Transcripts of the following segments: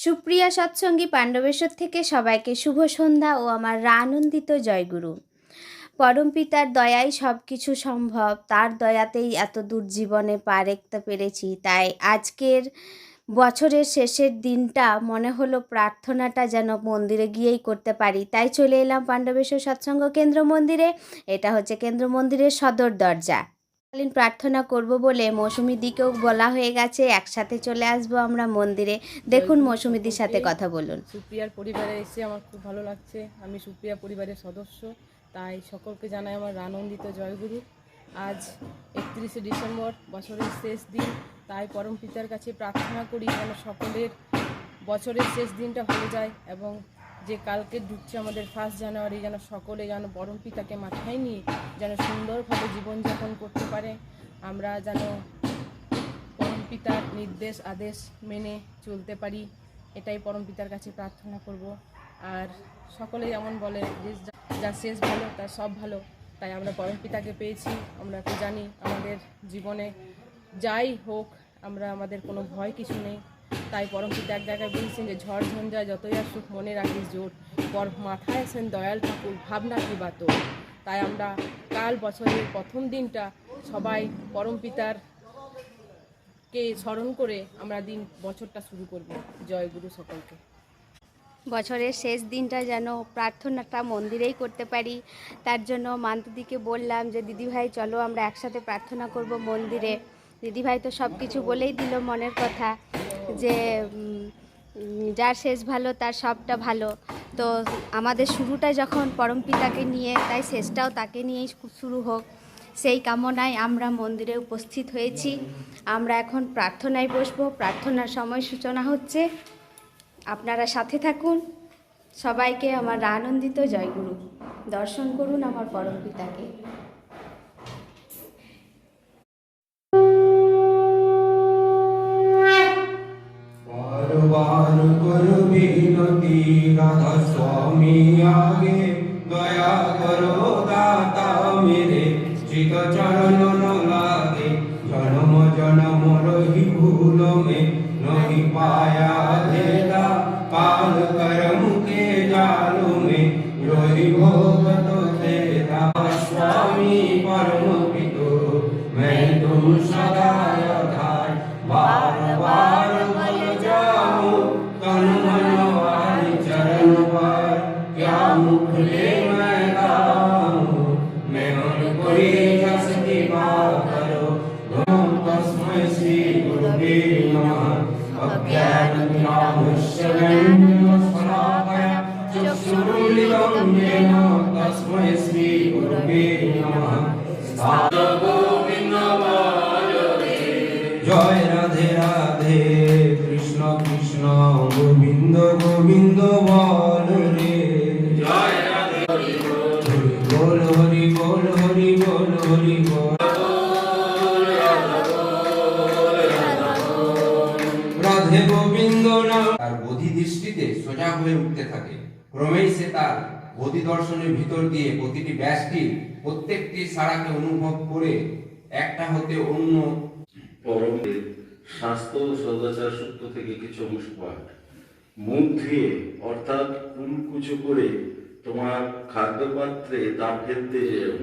সুপ্রিয়া সৎসঙ্গী পাণ্ডবেশ্বর থেকে সবাইকে শুভ সন্ধ্যা ও আমার আনন্দিত জয়গুরু। পরমপিতার দয়াই সব কিছু সম্ভব। তার দয়াতেই এত দূর জীবনে পা রাখতে পেরেছি। তাই আজকের বছরের শেষের দিনটা মনে হলো প্রার্থনাটা যেন মন্দিরে গিয়েই করতে পারি। তাই চলে এলাম পাণ্ডবেশ্বর সৎসঙ্গ কেন্দ্র মন্দিরে। এটা হচ্ছে কেন্দ্র মন্দিরের সদর দরজা। কালীন প্রার্থনা করব বলে মৌসুমি দিকেও বলা হয়ে গেছে একসাথে চলে আসব আমরা মন্দিরে। দেখুন মৌসুমিদির সাথে কথা বলুন। সুপ্রিয়ার পরিবারে এসে আমার খুব ভালো লাগছে। আমি সুপ্রিয়া পরিবারের সদস্য তাই সকলকে জানাই আমার আনন্দিত জয়গুরু। আজ একত্রিশে ডিসেম্বর বছরের শেষ দিন তাই পরম পিতার কাছে প্রার্থনা করি যেন সকলের বছরের শেষ দিনটা ভালো যায় এবং যে কালকে ঢুকছে আমাদের ফার্স্ট জানুয়ারি, যেন সকলে যেন পরম পিতাকে মাথায় নিয়ে যেন সুন্দরভাবে জীবনযাপন করতে পারে। আমরা যেন পরম পিতার নির্দেশ, আদেশ মেনে চলতে পারি। এটাই পরম পিতার কাছে প্রার্থনা করব। আর সকলে যেমন বলে যে, যা- শেষ ভালো, তার সব ভালো। তাই আমরা পরম পিতাকে পেয়েছি। আমরা তো জানি আমাদের জীবনে যাই হোক, আমরা, আমাদের কোনো ভয় কিছু নেই। তাই পরম পিতা এক জায়গায় বলছেন যে, ঝড় ঝঞ্ঝা যতই আসুক, মনে রাখিস জোর পর মাথায় আছেন দয়াল ঠাকুর, ভাবনা কি বা তোর? তাই আমরা কাল বছরের প্রথম দিনটা সবাই পরম পিতার কে স্মরণ করে আমরা দিন, বছরটা শুরু করব। জয় গুরু সকলকে। বছরের শেষ দিনটা যেন প্রার্থনাটা মন্দিরেই করতে পারি। তার জন্য মান্তুদিকে বললাম যে, দিদিভাই, চলো আমরা একসাথে প্রার্থনা করব মন্দিরে। দিদিভাই তো সব কিছু বলেই দিল মনের কথা। যে যার শেষ ভালো, তার সবটা ভালো। তো আমাদের শুরুটা যখন পরমপিতাকে নিয়ে, তাই শেষটাও তাকে নিয়েই শুরু হোক। সেই কামনায় আমরা মন্দিরে উপস্থিত হয়েছি। আমরা এখন প্রার্থনায় বসবো। প্রার্থনার সময় সূচনা হচ্ছে। আপনারা সাথে থাকুন। সবাইকে আমার আনন্দিত জয়গুরু। দর্শন করুন আমার পরম तस्मै श्री गुरुवे नमः জয় রাধে রাধে কৃষ্ণ কৃষ্ণ গোবিন্দ গোবিন্দ বল রে জয় রাধে হরি বল হরি বল হরি বল হরি বল রাধে গোবিন্দ নাম তার বোধি দৃষ্টিতে সোজা হয়ে উঠতে থাকে ক্রমেই সে তার বোধি দর্শনের ভিতর দিয়ে প্রতিটি ব্যাসটি প্রত্যেকটি সারাকে অনুভব করে একটা হতে অন্য। পরমের স্বাস্থ্য ও সদাচার সূত্র থেকে কিছু অংশ পাঠ মুখ ধুয়ে অর্থাৎ কুলকুচো করে তোমার খাদ্যপাত্রে তা ফেলতে যেও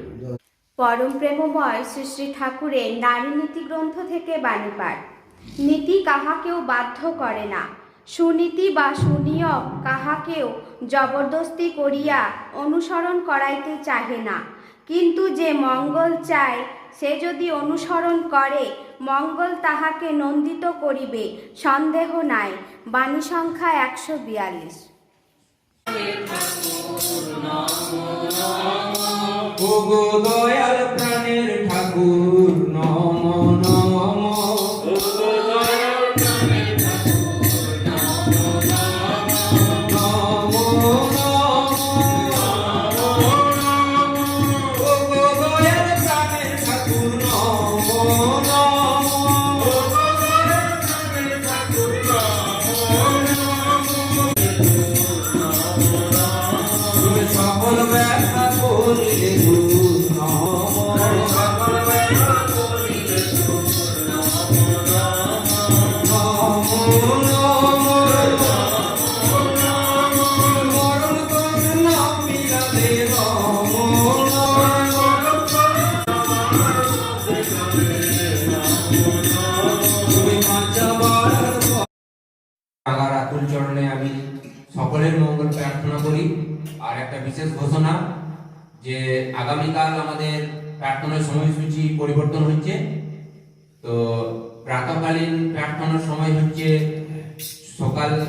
পরম প্রেমময় শ্রী শ্রী ঠাকুরের নারী নীতি গ্রন্থ থেকে বাণী পাঠ। নীতি কাহাকেও বাধ্য করে না। সুনীতি বা সুনিয়ম কাহাকেও জবরদস্তি করিয়া অনুসরণ করাইতে চাহে না। কিন্তু যে মঙ্গল চায়, সে যদি অনুসরণ করে, মঙ্গল তাহাকে নন্দিত করিবে, সন্দেহ নাই। বাণী সংখ্যা একশো বিয়াল্লিশ। ঠাকুর চরণে আমি সকলের মঙ্গল প্রার্থনা করি। আর একটা বিশেষ ঘোষণা যে আগামীকাল আমাদের প্রার্থনার সময়সূচি পরিবর্তন হচ্ছে। তো প্রাতকালীন প্রার্থনার সময় হচ্ছে সকাল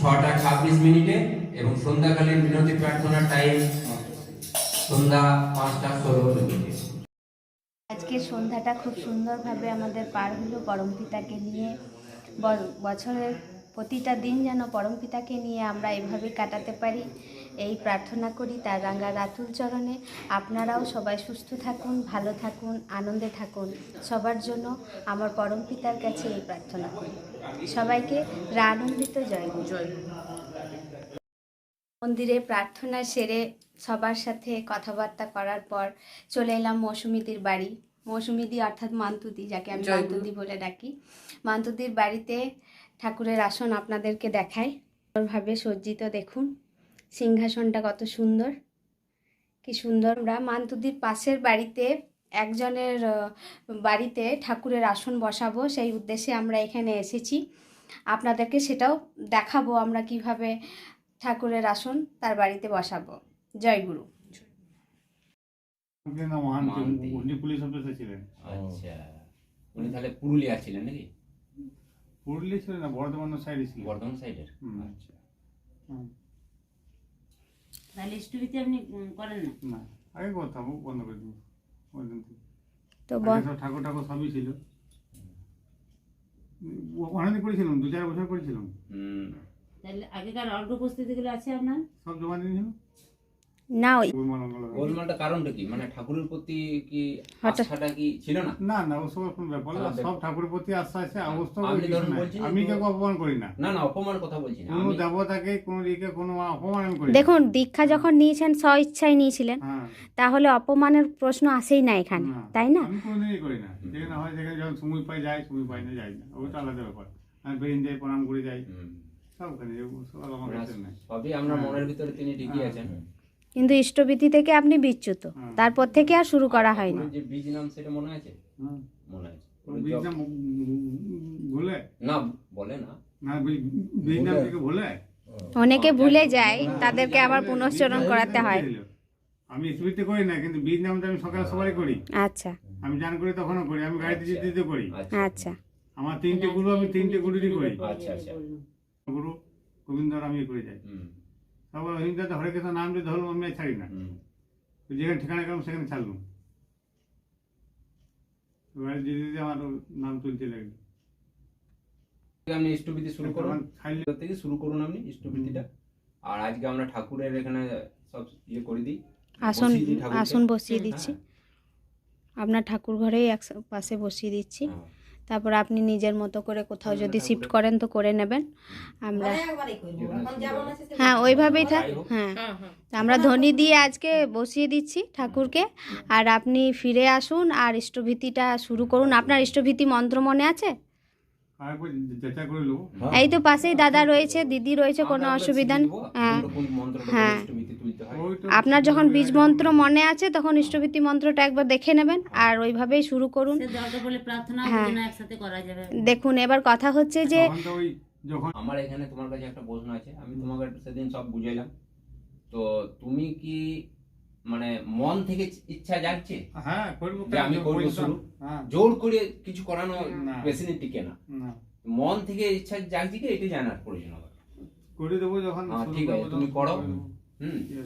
ছটা ছাব্বিশ। মিনিটে এবং সন্ধ্যাকালীন বিনতি প্রার্থনার টাইম সন্ধ্যা পাঁচটা ষোলো মিনিটে। আজকে সন্ধ্যাটা খুব সুন্দরভাবে আমাদের পার হলো পরমপিতাকে নিয়ে। ব- বছরের প্রতিটা দিন যেন পরমপিতাকে নিয়ে আমরা এভাবে কাটাতে পারি। এই প্রার্থনা করি তার রাঙ্গা রাতুল চরণে। আপনারাও সবাই সুস্থ থাকুন ভালো থাকুন আনন্দে থাকুন। সবার জন্য আমার পরম পিতার কাছে এই প্রার্থনা করি। সবাইকে আনন্দিত জয় জয় মন্দিরে প্রার্থনা সেরে সবার সাথে কথাবার্তা করার পর চলে এলাম মৌসুমিদির বাড়ি। মৌসুমিদি অর্থাৎ মান্তুদি যাকে আমি মান্তুদি বলে ডাকি। মান্তুদির বাড়িতে ঠাকুরের আসন আপনাদেরকে দেখাই। ভাবে সজ্জিত দেখুন। সিংহাসনটা কত সুন্দর। কি সুন্দর আমরা মান্তুদির পাশের বাড়িতে একজনের বাড়িতে ঠাকুরের আসন বসাবো সেই উদ্দেশ্যে আমরা এখানে এসেছি। আপনাদেরকে সেটাও দেখাবো আমরা কীভাবে ঠাকুরের আসন তার বাড়িতে বসাবো। জয় গুরু। আপনি না মহান মহান্তি। উনি পুলিশ অফিসার ছিলেন। আচ্ছা উনি তাহলে পুরুলিয়া ছিলেন নাকি? পুরুলিয়া ছিলেন না বর্ধমানের সাইডে ছিলেন। বর্ধমান সাইডের। আচ্ছা। তাহলে স্টুডিতে আপনি করেন না? না আগে কথা বন্ধ করে দিন ওই দিন থেকে। তো আগে ব- সব ঠাকুর ঠাকুর সবই ছিল। অনেকদিন করেছিলাম দু চার বছর করেছিলাম। তাহলে আগেকার অর্ঘ উপস্থিতিগুলো আছে আপনার? সব জমা দিয়েছিল না ওই গোলমালটা কারণটা কি? মানে ঠাকুরের প্রতি কি আস্থাটা কি ছিল না? না না ওসব কোনো ব্যাপার না তাহলে- সব ঠাকুরের প্রতি আস্থা আছে অবস্থা আপনি ধরুন কিছু আমি কাউকে অপমান করি না। না না অপমান কথা বলছি না কোনো দেবতাকে কোনো কোনো অপমান আমি করি দেখুন দীক্ষা যখন নিয়েছেন স্ব ইচ্ছায় নিয়েছিলেন হ্যাঁ। তাহলে অপমানের প্রশ্ন আসেই না এখানে তাই না? আমি কোনোদিনই করি না। যেখানে হয় যেখানে যখন সময় পাই যাই সময় পাই না যাই না। ওটা আলাদা ব্যাপার। আমি বেরিয়ে যাই প্রণাম করে যাই। সবখানে সব আমার কাছে নাই। সবই আমরা হ্যাঁ। মনের ভিতরে তিনি ঠিকই হ্যাঁ। আছেন। কিন্তু ইষ্টবিধি থেকে আপনি বিচ্যুত। তারপর থেকে আর শুরু করা হয়নি যে বীজ নাম সেটা মনে আছে? হ্যাঁ। মনে আছে। বীজ নাম ভুলে? না বলে না। না বীজ- বীজ নাম থেকে ভুলে? অনেকে ভুলে যায় হ্যাঁ, তাদেরকে আবার পুনশ্চরণ করাতে হয়। আমি স্মৃতি করি না কিন্তু বীজ নামটা আমি সকালে সবাই করি। আচ্ছা। আমি জান করি তখনও করি আমি গাড়িতে যেতে যেতে করি। আচ্ছা। আচ্ছা। আমার তিনটে গুরু আমি তিনটে গুরুরই করি। আচ্ছা, আচ্ছা। গুরু গোবিন্দর আমি করে যাই। সবাই হিন্দাতে হরে কৃষ্ণ নাম দিয়ে ধরলাম আমি ছাড়ি না। যেখানে ঠিকানা গেলাম সেখানে ছাড়লাম। এবারে আমার নাম লাগল। আপনি শুরু করুন। থেকে শুরু করুন আপনি ইষ্টবিধিটা আর আজকে আমরা ঠাকুরের এখানে সব ইয়ে করে দিই। আসন। আসন বসিয়ে দিচ্ছি। হ্যাঁ, আপনার ঠাকুর ঘরেই এক পাশে বসিয়ে দিচ্ছি। হ্যাঁ। তারপর আপনি নিজের মতো করে কোথাও যদি শিফট করেন তো করে নেবেন। আমরা হ্যাঁ ওইভাবেই থাক হ্যাঁ। হ্যাঁ হ্যাঁ আমরা ধ্বনি দিয়ে আজকে বসিয়ে দিচ্ছি ঠাকুরকে। আর আপনি ফিরে আসুন আর ইষ্টভীতিটা শুরু করুন। আপনার ইষ্টভীতি মন্ত্র মনে আছে? এই তো পাশেই দাদা রয়েছে দিদি রয়েছে কোনো অসুবিধা নেই। হ্যাঁ হ্যাঁ। হয়। আপনার যখন বীজ মন্ত্র মনে আছে তখন ইষ্টভীতি মন্ত্রটা একবার দেখে নেবেন আর ওইভাবেই শুরু করুন। হ্যাঁ। দুজনে একসাথে করা যাবে। দেখুন এবার কথা হচ্ছে যে যখন আমার এখানে তোমার কাছে একটা প্রশ্ন আছে আমি তোমাকে সেদিন সব বুঝাইলাম। তো তুমি কি মানে মন থেকে ইচ্ছা জাগছে হ্যাঁ আমি করব শুরু? হ্যাঁ। জোর করে কিছু করানো না। বেশি দিন টিকে না। মন থেকে ইচ্ছা জাগছে কি এটা জানার প্রয়োজন হবে। করে দেবো যখন হ্যাঁ, ঠিক আছে, তুমি করো। হুম। ইয়ে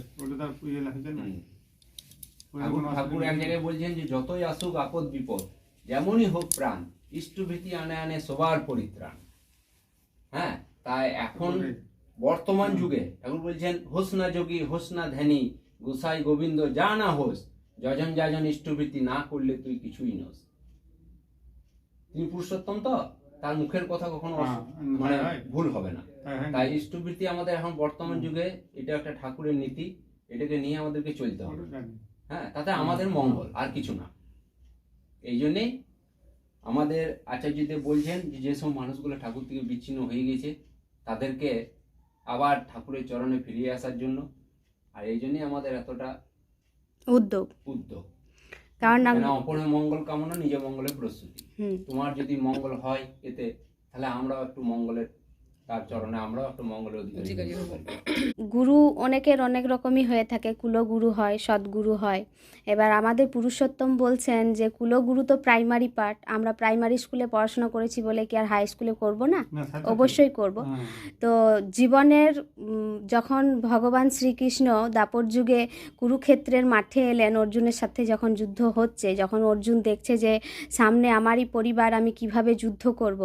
ঠাকুর এক জায়গায় বলছেন যে যতই আসুক আপদ বিপদ যেমনই হোক প্রাণ ইষ্টভীতি আনে আনে সবার পরিত্রাণ। হ্যাঁ তাই এখন বর্তমান যুগে ঠাকুর বলছেন হোস না যোগী হোস না ধ্যানী গোসাই গোবিন্দ যা না হোস যজন যাজন ইষ্টভীতি না করলে তুই কিছুই নস। তিনি পুরুষোত্তম তো? তার মুখের কথা কখনো হ্যাঁ, মানে ভুল হবে না। হ্যাঁ, হ্যাঁ। তাই ইষ্টভীতি আমাদের এখন বর্তমান যুগে এটা একটা ঠাকুরের নীতি এটাকে নিয়ে আমাদেরকে চলতে হবে। হ্যাঁ তাতে আমাদের মঙ্গল আর কিছু না। এই জন্যেই আমাদের আচার্যদেব বলছেন যে যেসব মানুষগুলো ঠাকুর থেকে বিচ্ছিন্ন হয়ে গেছে তাদেরকে আবার ঠাকুরের চরণে ফিরিয়ে আসার জন্য আর এই জন্যই আমাদের এতটা উদ্যোগ। উদ্যোগ। কারণ অপরের মঙ্গল কামনা নিজের মঙ্গলের প্রস্তুতি। তোমার যদি মঙ্গল হয় এতে তাহলে আমরাও একটু মঙ্গলের তার চরণে আমরাও একটা মঙ্গলের অধিকারী গুরু অনেকের অনেক রকমই হয়ে থাকে কুলগুরু হয় সদ্গুরু হয়। এবার আমাদের পুরুষোত্তম বলছেন যে কুলগুরু তো প্রাইমারি পার্ট আমরা প্রাইমারি স্কুলে পড়াশোনা করেছি বলে কি আর হাই স্কুলে করব না? অবশ্যই করব। হ্যাঁ। তো জীবনের যখন ভগবান শ্রীকৃষ্ণ দাপর যুগে কুরুক্ষেত্রের মাঠে এলেন অর্জুনের সাথে যখন যুদ্ধ হচ্ছে যখন অর্জুন দেখছে যে সামনে আমারই পরিবার আমি কীভাবে যুদ্ধ করব?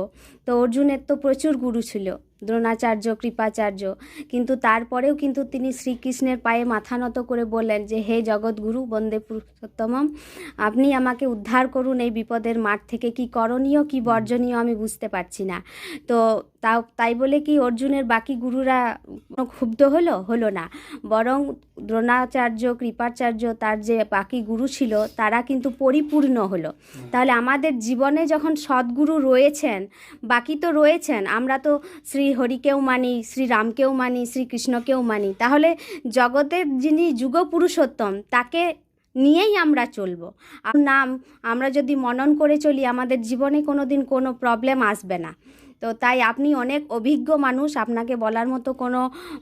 তো অর্জুনের তো প্রচুর গুরু ছিল। দ্রোণাচার্য, কৃপাচার্য। কিন্তু তারপরেও কিন্তু তিনি শ্রীকৃষ্ণের পায়ে মাথা নত করে বললেন যে, হে জগৎগুরু, বন্দে পুরুষোত্তমম, আপনি আমাকে উদ্ধার করুন এই বিপদের মাঠ থেকে। কি করণীয়, কি বর্জনীয়, আমি বুঝতে পারছি না। তো তাও, তাই বলে কি অর্জুনের বাকি গুরুরা ক্ষুব্ধ হলো? হলো না। বরং দ্রোণাচার্য, কৃপাচার্য, তার যে বাকি গুরু ছিল, তারা কিন্তু পরিপূর্ণ হলো। তাহলে আমাদের জীবনে যখন সদ্গুরু রয়েছেন, বাকি তো রয়েছেন, আমরা তো শ্রী হরিকেও মানি, শ্রীরামকেও মানি, শ্রীকৃষ্ণকেও মানি। তাহলে জগতের যিনি যুগ পুরুষোত্তম তাকে নিয়েই আমরা চলবো। নাম আমরা যদি মনন করে চলি, আমাদের জীবনে কোনো দিন কোনো প্রবলেম আসবে না। তো তাই আপনি অনেক অভিজ্ঞ মানুষ, আপনাকে বলার মতো কোনো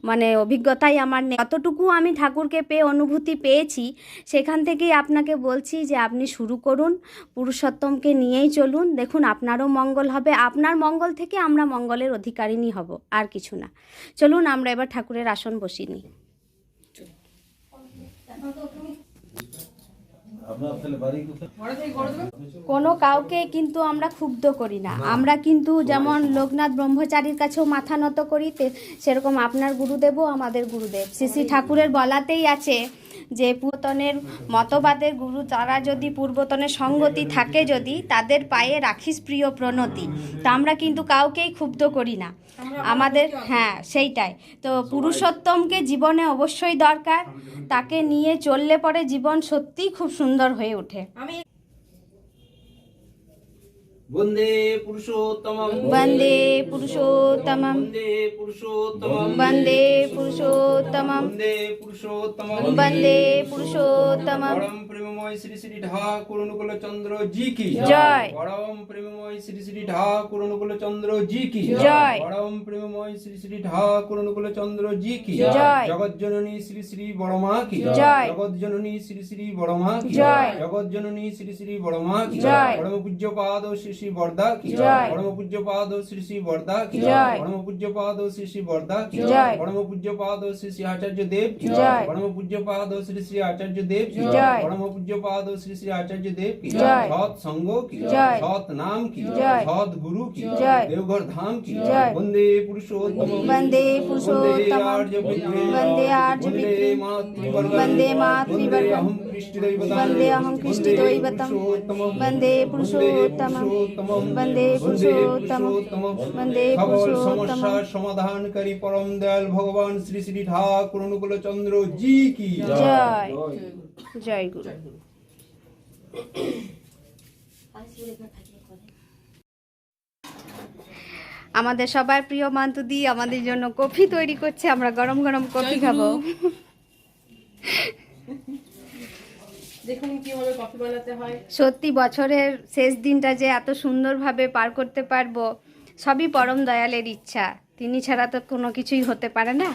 মানে অভিজ্ঞতাই আমার নেই। যতটুকু আমি ঠাকুরকে পেয়ে, অনুভূতি পেয়েছি, সেখান থেকেই আপনাকে বলছি যে আপনি শুরু করুন, পুরুষোত্তমকে নিয়েই চলুন। দেখুন, আপনারও মঙ্গল হবে। আপনার মঙ্গল থেকে আমরা মঙ্গলের অধিকারিণী হব, আর কিছু না। চলুন, আমরা এবার ঠাকুরের আসন বসিয়ে নিই। কোনো কাউকে কিন্তু আমরা ক্ষুব্ধ করি না। আমরা কিন্তু যেমন লোকনাথ ব্রহ্মচারীর কাছেও মাথা নত করি তে- সেরকম আপনার গুরুদেবও আমাদের গুরুদেব। শ্রী শ্রী ঠাকুরের বলাতেই আছে যে পুরাতনের মতবাদের গুরু তারা যদি পূর্বতনের সঙ্গতি থাকে যদি তাদের পায়ে রাখিস প্রিয় প্রণতি। তা আমরা কিন্তু কাউকেই ক্ষুব্ধ করি না। আমাদের হ্যাঁ সেইটাই। তো পুরুষোত্তমকে জীবনে অবশ্যই দরকার। তাকে নিয়ে চললে পরে জীবন সত্যিই খুব সুন্দর হয়ে ওঠে। বন্দে পুরুষোত্তমম। বন্দে পুরুষোত্তমম। বন্দে পুরুষোত্তমম। বন্দে পুরুষোত্তমম। বন্দে পুরুষোত্তমম। বন্দে পুরুষোত্তমম। পরম প্রেমময় শ্রী শ্রী ঠাকুর অনুকূল চন্দ্র জি কি। জয়। পরম প্রেমময় শ্রী শ্রী ঠাকুর অনুকূল চন্দ্র জি কি। জয়। পরম প্রেমময় শ্রী শ্রী ঠাকুর অনুকূল চন্দ্র জি কি। জয়। জগৎজননী শ্রী শ্রী বড়মা কি। জয়। জগৎজননী শ্রী শ্রী বড়মা কি। জয়। জগৎজননী শ্রী শ্রী বড়মা কি। জয়। পরম পূজ্য পাদ শ্রী শ্রী বর্দা কি জয়। পরম পূজ্য পাদ শ্রী শ্রী বর্দা কি জয়। পরম পূজ্য পাদ শ্রী শ্রী বর্দা কি জয়। পরম পূজ্য পাদ শ্রী শ্রী আচার্য দেব কি জয়। পরম পূজ্য পাদ শ্রী শ্রী আচার্য দেব কি জয়। পরম পূজ্য পাদ শ্রী শ্রী আচার্য দেব কি জয়। সৎ সঙ্গ কি জয়। সৎ নাম কি জয়। সৎ গুরু কি জয়। দেওঘর ধাম কি জয়। বন্দে পুরুষোত্তম বন্দে পুরুষোত্তমম বন্দে আর্য পিতৃ বন্দে মাতৃবর্গম অহং কৃষ্ণদৈবতম বন্দে অহং কৃষ্ণদৈবতম বন্দে পুরুষোত্তমম বন্দে পুরুষোত্তমম বন্দে সকল পুরুষোত্তমম সমস্যার সমাধানকারী পরম দয়াল ভগবান শ্রী শ্রী ঠাকুর অনুকূল চন্দ্র জি কি জয় জয় গুরু আমাদের সবার প্রিয় মান্তুদি আমাদের জন্য কফি তৈরি করছে। আমরা গরম গরম কফি খাব। সত্যি বছরের শেষ দিনটা যে এত সুন্দরভাবে পার করতে পারব, সবই পরম দয়ালের ইচ্ছা। তিনি ছাড়া তো কোনো কিছুই হতে পারে না।